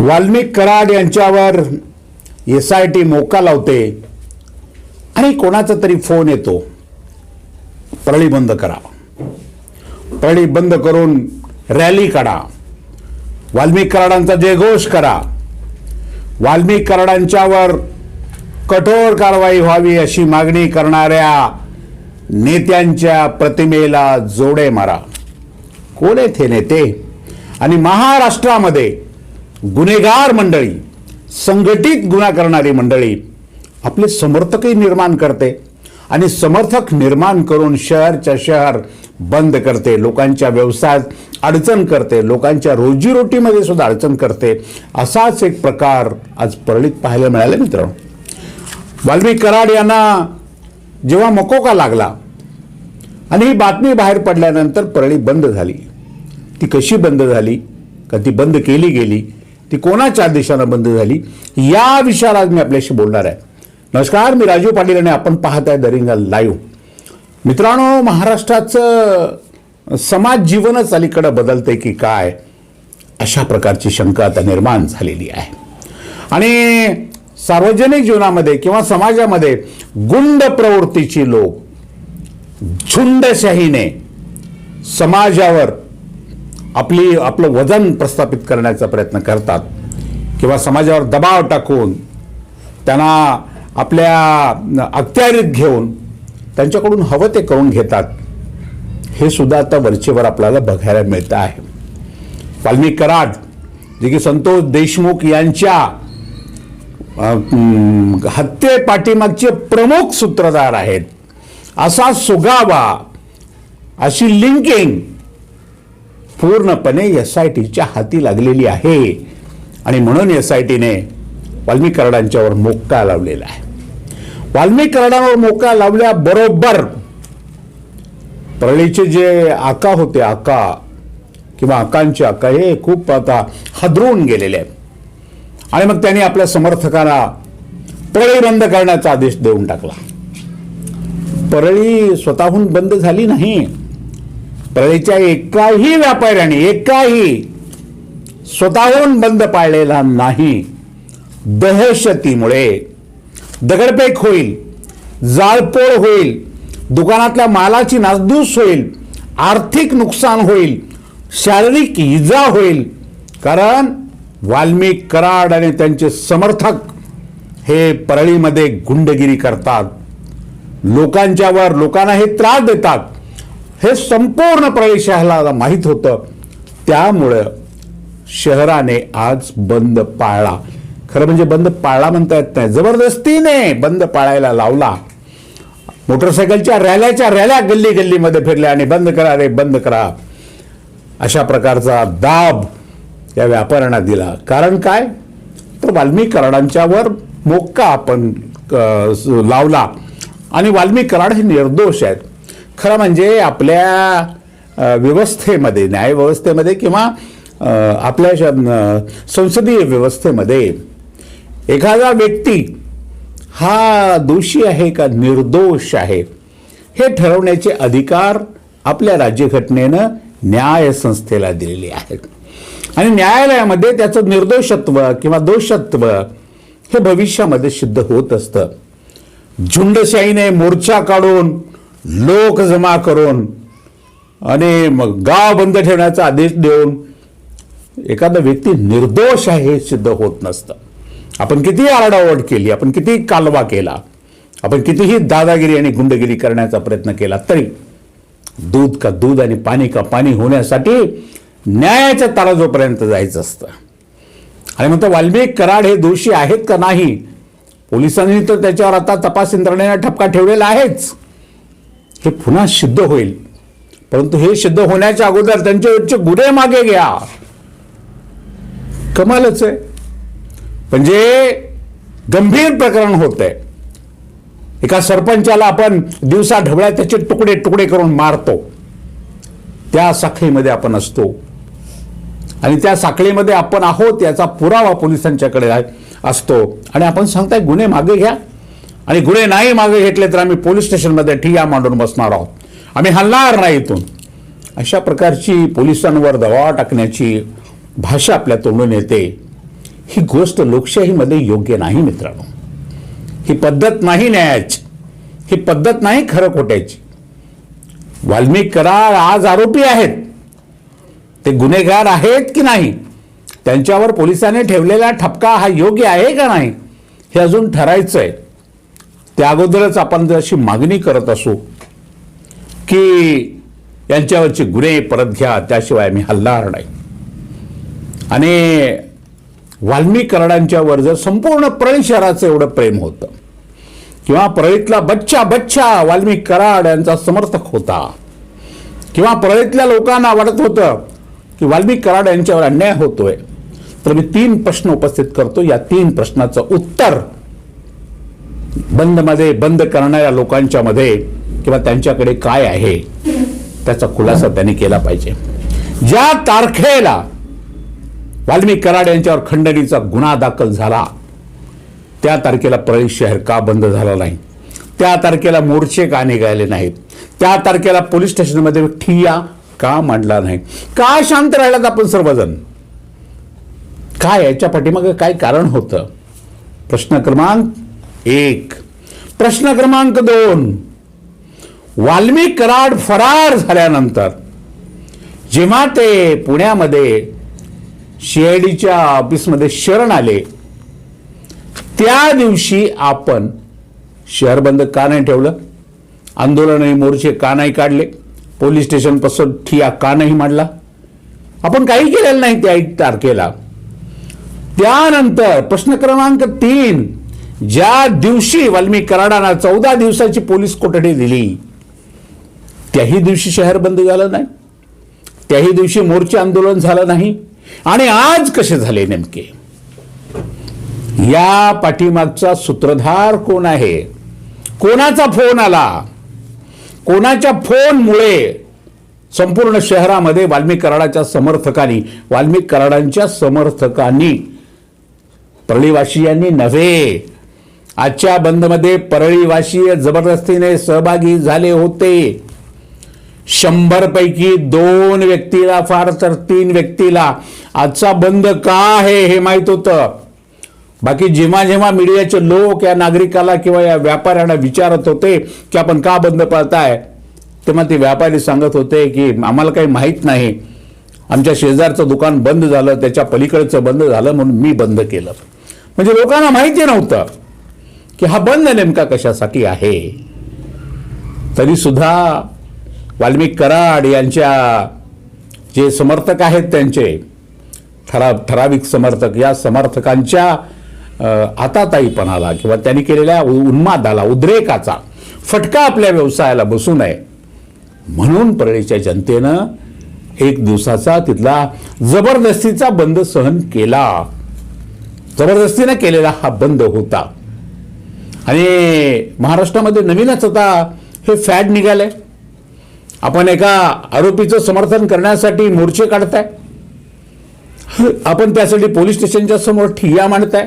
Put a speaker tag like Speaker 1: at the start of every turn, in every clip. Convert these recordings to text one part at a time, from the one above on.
Speaker 1: वाल्मिक कराड यांच्यावर S I T मोका लावते आणि कोणाचा तरी फोन येतो. परळी बंद करा. परळी बंद करून रॅली काढा. वाल्मिक कराडांचा जयघोष करा. वाल्मिक कराडांच्यावर कठोर कारवाई व्हावी अशी मागणी करणाऱ्या नेत्यांच्या प्रतिमेला जोडे मारा. कोण आहेत हे नेते? आणि महाराष्ट्रामध्ये गुन्हेगार मंडळी संघटित गुन्हा करणारी मंडळी आपले समर्थकही निर्माण करते आणि समर्थक निर्माण करून शहरच्या शहर बंद करते लोकांच्या व्यवसायात अडचण करते लोकांच्या रोजीरोटीमध्ये सुद्धा अडचण करते. असाच एक प्रकार आज परळीत पाहायला मिळाला मित्रांनो. वाल्मिक कराड यांना जेव्हा मकोका लागला आणि ही बातमी बाहेर पडल्यानंतर परळी बंद झाली. ती कशी बंद झाली? का ती बंद केली गेली? ती कोणाच्या आदेशानं बंद झाली या विषयावर आज मी आपल्याशी बोलणार आहे. नमस्कार मी राजीव पाटील आणि आपण पाहत आहे दरिंगा लाईव्ह. मित्रांनो महाराष्ट्राचं समाज जीवनच अलीकडं बदलतंय की काय अशा प्रकारची शंका आता निर्माण झालेली आहे. आणि सार्वजनिक जीवनामध्ये किंवा समाजामध्ये गुंड प्रवृत्तीची लोक झुंडशाहीने समाजावर आपली आपलं वजन प्रस्थापित करण्याचा प्रयत्न करतात. किंवा समाजावर दबाव टाकून त्यांना आपल्या अखत्यारीत घेऊन त्यांच्याकडून हवं ते करून घेतात. हे सुद्धा आता वरचेवर आपल्याला बघायला मिळतं आहे. वाल्मिक कराड जे की संतोष देशमुख यांच्या हत्ये पाठीमागचे प्रमुख सूत्रधार आहेत. असा सुगावा अशी लिंकिंग पूर्णपणे एस आय टीच्या हाती लागलेली आहे. आणि म्हणून एस आय टीने वाल्मिक कराडांच्यावर मोक्का लावलेला आहे. वाल्मिक कराडांवर मोक्का लावल्याबरोबर परळीचे जे आका होते आका किंवा आकांचे आका हे खूप आता हादरून गेलेले आहेत. आणि मग त्यांनी आपल्या समर्थकांना परळी बंद करण्याचा आदेश देऊन टाकला. परळी स्वतःहून बंद झाली नाही. परळीच्या एकाही व्यापाऱ्याने एकाही स्वतःहून बंद पाळलेला नाही. दहशतीमुळे. दगडफेक होईल जाळपोळ होईल दुकानातल्या मालाची नासधूस होईल आर्थिक नुकसान होईल शारीरिक इजा होईल. कारण वाल्मिक कराड आणि त्यांचे समर्थक हे परळीमध्ये गुंडगिरी करतात. लोकांच्यावर लोकांना हे त्रास देतात. हे संपूर्ण परळी शहराला माहीत होतं. त्यामुळं शहराने आज बंद पाळला. खरं म्हणजे बंद पाळला म्हणता येत नाही. जबरदस्तीने बंद पाळायला लावला. मोटरसायकलच्या रॅल्याच्या रॅल्या गल्ली गल्लीमध्ये फिरल्या आणि बंद करा रे बंद करा. अशा प्रकारचा दाब या व्यापाऱ्यांना दिला. कारण काय? तर वाल्मिकराडांच्यावर मोक्का आपण लावला. आणि वाल्मीकरण हे निर्दोष आहेत. खरं म्हणजे आपल्या व्यवस्थेमध्ये न्यायव्यवस्थेमध्ये किंवा आपल्या श- संसदीय व्यवस्थेमध्ये एखादा व्यक्ती हा दोषी आहे का निर्दोष आहे हे ठरवण्याचे अधिकार आपल्या राज्यघटनेनं न्याय संस्थेला दिलेले आहेत. आणि न्यायालयामध्ये त्याचं निर्दोषत्व किंवा दोषत्व हे भविष्यामध्ये सिद्ध होत असतं. झुंडशाहीने मोर्चा काढून लोक जमा करून आणि मग गाव बंद ठेवण्याचा आदेश देऊन एखादा व्यक्ती निर्दोष आहे हे सिद्ध होत नसतं. आपण कितीही आरडाओरड केली आपण कितीही कालवा केला आपण कितीही दादागिरी आणि गुंडगिरी करण्याचा प्रयत्न केला तरी दूध का दूध आणि पाणी का पाणी होण्यासाठी न्यायाच्या तराजोपर्यंत जायचं असतं. आणि म्हणतो वाल्मिक कराड हे दोषी आहेत का नाही पोलिसांनी तर त्याच्यावर आता तपास यंत्रणेने ठपका ठेवलेला आहेच. हे पुन्हा सिद्ध होईल. परंतु हे सिद्ध होण्याच्या अगोदर त्यांच्यावरचे गुन्हे मागे घ्या. कमालच आहे. म्हणजे गंभीर प्रकरण होत आहे एका सरपंचाला आपण दिवसा ढवळ्या त्याचे तुकडे तुकडे करून मारतो. त्या साखळीमध्ये आपण असतो. आणि त्या साखळीमध्ये आपण आहोत याचा पुरावा पोलिसांच्याकडे असतो. आणि आपण सांगताय गुन्हे मागे घ्या. आणि गुन्हे नाही मागे घेतले तर आम्ही पोलीस स्टेशनमध्ये ठिया मांडून बसणार आहोत. आम्ही हलणार नाही इथून. अशा प्रकारची पोलिसांवर दबाव टाकण्याची भाषा आपल्या तोंडून येते. ही गोष्ट लोकशाहीमध्ये योग्य नाही मित्रांनो. ही पद्धत नाही न्यायाची. ही पद्धत नाही खरं खोट्याची. वाल्मिक करार आज आरोपी आहेत. ते गुन्हेगार आहेत की नाही? त्यांच्यावर पोलिसांनी ठेवलेला ठपका हा योग्य आहे का नाही? हे अजून ठरायचं आहे त्या अगोदरच आपण जर अशी मागणी करत असू की यांच्यावरचे गुन्हे परत घ्या त्याशिवाय मी हल्लार नाही. आणि वाल्मी कराडांच्यावर जर संपूर्ण परळी शहराचं एवढं प्रेम होतं किंवा परळीतला बच्चा बच्चा वाल्मी कराड यांचा समर्थक होता किंवा परळीतल्या लोकांना वाटत होतं की वाल्मी कराड यांच्यावर अन्याय होतोय तर मी तीन प्रश्न उपस्थित करतो. या तीन प्रश्नाचं उत्तर बंदमध्ये बंद करणाऱ्या लोकांच्या मध्ये किंवा त्यांच्याकडे काय आहे त्याचा खुलासा त्यांनी केला पाहिजे. ज्या तारखेला वाल्मिक कराड यांच्यावर खंडणीचा गुन्हा दाखल झाला त्या तारखेला परळी शहर का बंद झाला नाही? त्या तारखेला मोर्चे का निघाले नाहीत? त्या तारखेला पोलीस स्टेशनमध्ये ठिया का मांडला नाही? का शांत राहिलात आपण सर्वजण? काय याच्या पाठीमागे काय कारण होतं? प्रश्न क्रमांक एक. प्रश्न क्रमांक दोन. वाल्मिक कराड फरार झाल्यानंतर जेव्हा ते पुण्यामध्ये सीआयडीच्या ऑफिसमध्ये शरण आले त्या दिवशी आपण शहर बंद का नाही ठेवलं? आंदोलन आणि मोर्चे का नाही काढले? पोलीस स्टेशनपासून ठिया का नाही मांडला? आपण काही केलेलं नाही त्या एक तारखेला. त्यानंतर प्रश्न क्रमांक तीन. ज्या दिवशी वाल्मिक कराडांना चौदा दिवसाची पोलीस कोठडी दिली त्याही दिवशी शहर बंद झालं नाही. त्याही दिवशी मोर्चे आंदोलन झालं नाही. आणि आज कसे झाले नेमके? या पाठीमागचा सूत्रधार कोण आहे? कोणाचा फोन आला? कोणाच्या फोनमुळे संपूर्ण शहरामध्ये वाल्मिक कराडाच्या समर्थकांनी वाल्मिक कराडांच्या समर्थकांनी प्रलिवासियांनी नव्हे आजच्या बंदमध्ये परळीवासीय जबरदस्तीने सहभागी झाले होते. शंभरपैकी दोन व्यक्तीला फार तर तीन व्यक्तीला आजचा बंद का आहे हे माहीत होतं. बाकी जेव्हा जेव्हा मीडियाचे लोक या नागरिकाला किंवा या व्यापाऱ्यांना विचारत होते की आपण का बंद पाळताय तेव्हा ते व्यापारी सांगत होते की आम्हाला काही माहीत नाही. आमच्या शेजारचं दुकान बंद झालं त्याच्या पलीकडचं बंद झालं म्हणून मी बंद केलं. म्हणजे लोकांना माहिती नव्हतं. की हा बंद नेमका कशासाठी आहे? तरी सुद्धा वाल्मिक कराड यांच्या जे समर्थक आहेत त्यांचे ठरा ठराविक समर्थक या समर्थकांच्या आताताईपणाला किंवा त्यांनी केलेल्या उ- उन्मादाला उद्रेकाचा फटका आपल्या व्यवसायाला बसू नये. म्हणून परळीच्या जनतेनं एक दिवसाचा तिथला जबरदस्तीचा बंद सहन केला. जबरदस्तीनं केलेला हा बंद होता. आणि महाराष्ट्रामध्ये नवीनच आता हे फॅड निघालंय. आपण एका आरोपीचं समर्थन करण्यासाठी मोर्चे काढताय. आपण त्यासाठी पोलीस स्टेशनच्या समोर ठिय्या मांडताय.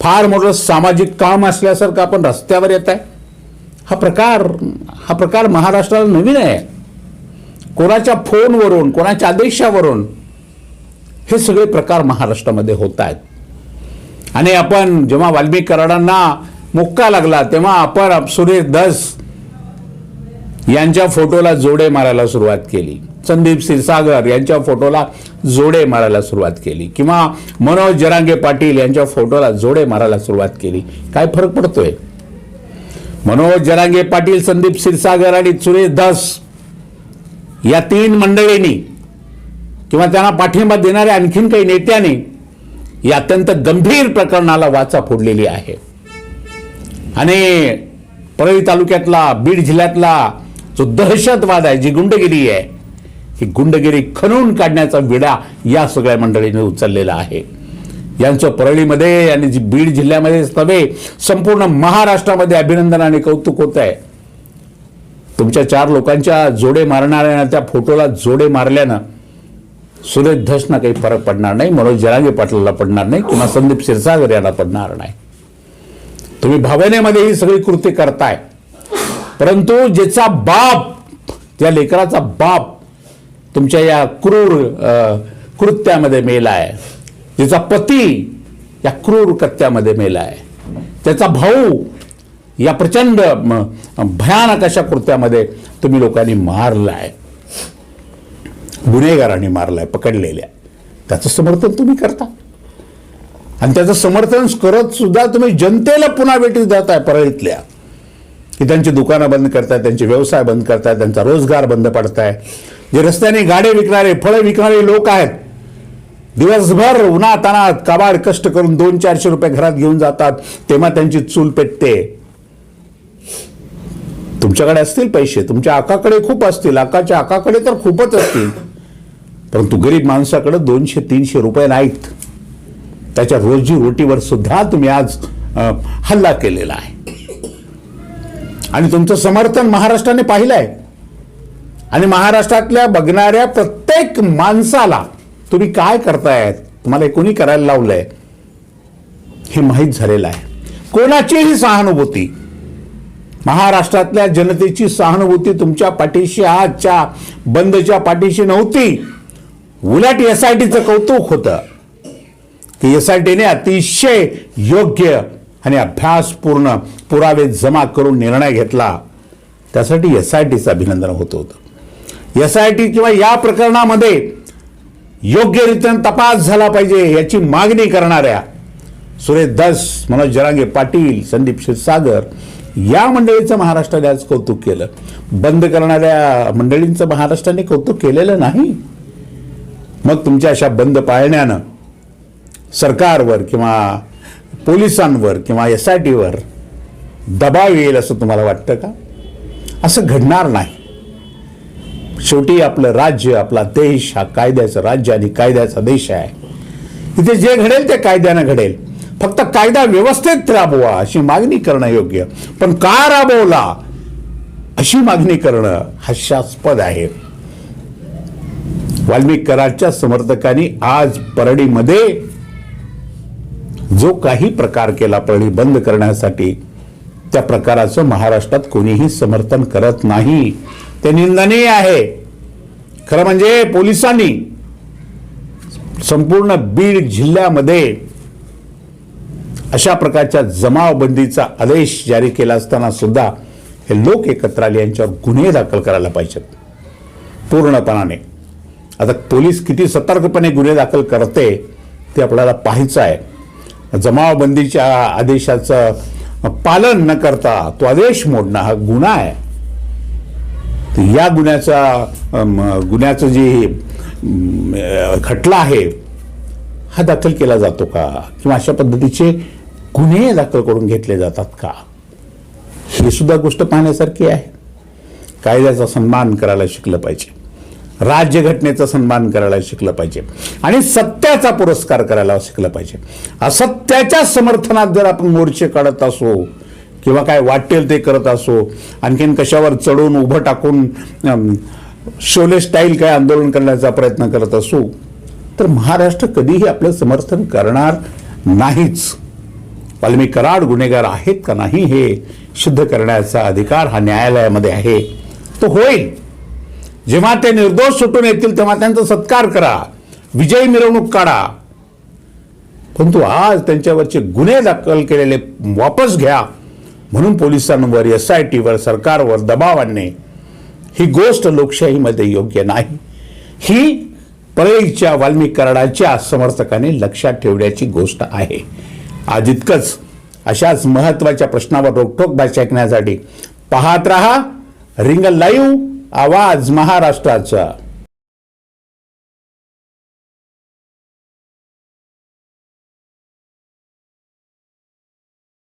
Speaker 1: फार मोठं सामाजिक काम असल्यासारखं आपण रस्त्यावर येत आहे हा प्रकार हा प्रकार महाराष्ट्राला नवीन आहे. कोणाच्या फोनवरून कोणाच्या आदेशावरून हे सगळे प्रकार महाराष्ट्रामध्ये होत आहेत. आणि आपण जेव्हा वाल्मिक कराडांना मुक्का लागला तेव्हा अपर अप्सुरे दस यांच्या फोटोला जोडे मारायला सुरुवात केली. संदीप क्षीरसागर यांच्या फोटोला जोडे मारायला सुरुवात केली. किंवा मनोज जरांगे पाटील यांच्या फोटोला जोडे मारायला सुरुवात केली. काय फरक पडतोय? मनोज जरांगे पाटील संदीप क्षीरसागर आणि सुरेश दास या तीन मंडळींनी किंवा त्यांना पाठिंबा देणाऱ्या आणखीन काही नेत्याने या अत्यंत गंभीर प्रकरणाला वाचा फोडलेली आहे. आणि परळी तालुक्यातला बीड जिल्ह्यातला जो दहशतवाद आहे जी गुंडगिरी आहे ही गुंडगिरी खणून काढण्याचा विडा या सगळ्या मंडळीने उचललेला आहे. यांचं परळीमध्ये आणि जी बीड जिल्ह्यामध्ये नव्हे संपूर्ण महाराष्ट्रामध्ये अभिनंदन आणि कौतुक होत आहे. तुमच्या चार लोकांच्या जोडे मारणाऱ्या त्या फोटोला जोडे मारल्यानं सुरेश धसना काही फरक पडणार नाही मनोज जरांगे पाटलाला पडणार नाही किंवा संदीप क्षीरसागर यांना पडणार नाही. तुम्ही भावनेमध्ये ही सगळी कृती करताय. परंतु ज्याचा बाप त्या लेकराचा बाप तुमच्या या क्रूर कृत्यामध्ये मेला आहे ज्याचा पती या क्रूर कृत्यामध्ये मेला आहे त्याचा भाऊ या प्रचंड भयानक अशा कृत्यामध्ये तुम्ही लोकांनी मारलाय. गुन्हेगारांनी मारलाय पकडलेल्या. त्याचं समर्थन तुम्ही करता. आणि त्याचं समर्थन करत सुद्धा तुम्ही जनतेला पुन्हा भेटी आहे परळीतल्या. की त्यांची दुकानं बंद करताय त्यांचे व्यवसाय बंद करताय त्यांचा रोजगार बंद पडताय. जे रस्त्याने गाडे विकणारे फळं विकणारे लोक आहेत. दिवसभर उन्हा तानात काबाड कष्ट करून दोन चारशे रुपये घरात घेऊन जातात तेव्हा त्यांची चूल पेटते. तुमच्याकडे असतील पैसे तुमच्या आकाकडे खूप असतील आकाच्या आकाकडे तर खूपच असतील. परंतु गरीब माणसाकडे दोनशे तीनशे रुपये नाहीत. त्याच्या रोजीरोटीवर सुद्धा तुम्ही आज हल्ला केलेला आहे. आणि तुमचं समर्थन महाराष्ट्राने पाहिलंय. आणि महाराष्ट्रातल्या बघणाऱ्या प्रत्येक माणसाला तुम्ही काय करतायत तुम्हाला कोणी करायला लावलंय हे माहीत झालेलं आहे. कोणाचीही सहानुभूती महाराष्ट्रातल्या जनतेची सहानुभूती तुमच्या पाठीशी आजच्या बंदच्या पाठीशी नव्हती. उलट एस आय टीचं कौतुक होतं. की एस आय टीने अतिशय योग्य आणि अभ्यासपूर्ण पुरावे जमा करून निर्णय घेतला. त्यासाठी एस आय टीचं अभिनंदन होत होतं. एस आय टी किंवा या प्रकरणामध्ये योग्यरित्या तपास झाला पाहिजे याची मागणी करणाऱ्या सुरेश दस मनोज जरांगे पाटील संदीप क्षीरसागर या मंडळीचं महाराष्ट्राने आज कौतुक केलं. बंद करणाऱ्या मंडळींचं महाराष्ट्राने कौतुक केलेलं नाही. मग तुमच्या अशा बंद पाळण्यानं सरकारवर किंवा पोलिसांवर किंवा एस आय टीवर दबाव येईल असं तुम्हाला वाटतं का? असं घडणार नाही. शेवटी आपलं राज्य आपला देश हा कायद्याचं राज्य आणि कायद्याचा देश आहे. इथे जे घडेल ते कायद्यानं घडेल. फक्त कायदा व्यवस्थेत राबवा अशी मागणी करणं योग्य. पण का राबवला? अशी मागणी करणं हास्यास्पद आहे. वाल्मिक कराडच्या समर्थकांनी आज परडीमध्ये जो काही प्रकार केला परळी बंद करण्यासाठी त्या प्रकाराचं महाराष्ट्रात कोणीही समर्थन करत नाही. ते निंदनीय आहे. खरं म्हणजे पोलिसांनी संपूर्ण बीड जिल्ह्यामध्ये अशा प्रकारच्या जमावबंदीचा आदेश जारी केला असताना सुद्धा हे लोक एकत्र आले यांच्यावर गुन्हे दाखल करायला पाहिजेत. पूर्णपणाने. आता पोलीस किती सतर्कपणे गुन्हे दाखल करते ते आपल्याला पाहायचं आहे. जमावबंदीच्या आदेशाचं पालन न करता तो आदेश मोडणं हा गुन्हा आहे. तर या गुन्ह्याचा गुन्ह्याचं जे खटला आहे हा दाखल केला जातो का? किंवा अशा पद्धतीचे गुन्हे दाखल करून घेतले जातात का? ही सुद्धा गोष्ट पाहण्यासारखी आहे. कायद्याचा सन्मान करायला शिकलं पाहिजे. राज्यघटनेचा सन्मान करायला शिकलं पाहिजे. आणि सत्याचा पुरस्कार करायला शिकलं पाहिजे. असत्याच्या समर्थनात जर आपण मोर्चे काढत असो किंवा काय वाटेल ते करत असो आणखीन कशावर चढून उभं टाकून शोले स्टाईल काय आंदोलन करण्याचा प्रयत्न करत असू तर महाराष्ट्र कधीही आपलं समर्थन करणार नाहीच. वाल्मी कराड गुन्हेगार आहेत का नाही हे सिद्ध करण्याचा अधिकार हा न्यायालयामध्ये आहे तो होईल. जेव्हा ते निर्दोष सुटून येतील तेव्हा त्यांचा सत्कार करा. विजयी मिरवणूक काढा. परंतु आज त्यांच्यावरचे गुन्हे दाखल केलेले वापस घ्या. म्हणून पोलिसांवर एस आय टीवर सरकारवर दबाव आणणे. ही गोष्ट लोकशाहीमध्ये योग्य नाही. ही परळीच्या वाल्मीकरणाच्या समर्थकाने लक्षात ठेवण्याची गोष्ट आहे. आज इतकंच. अशाच महत्त्वाच्या प्रश्नावर रोखोक भाषा ऐकण्यासाठी पाहत रहा. Ring live. आवाज महाराष्ट्राचा.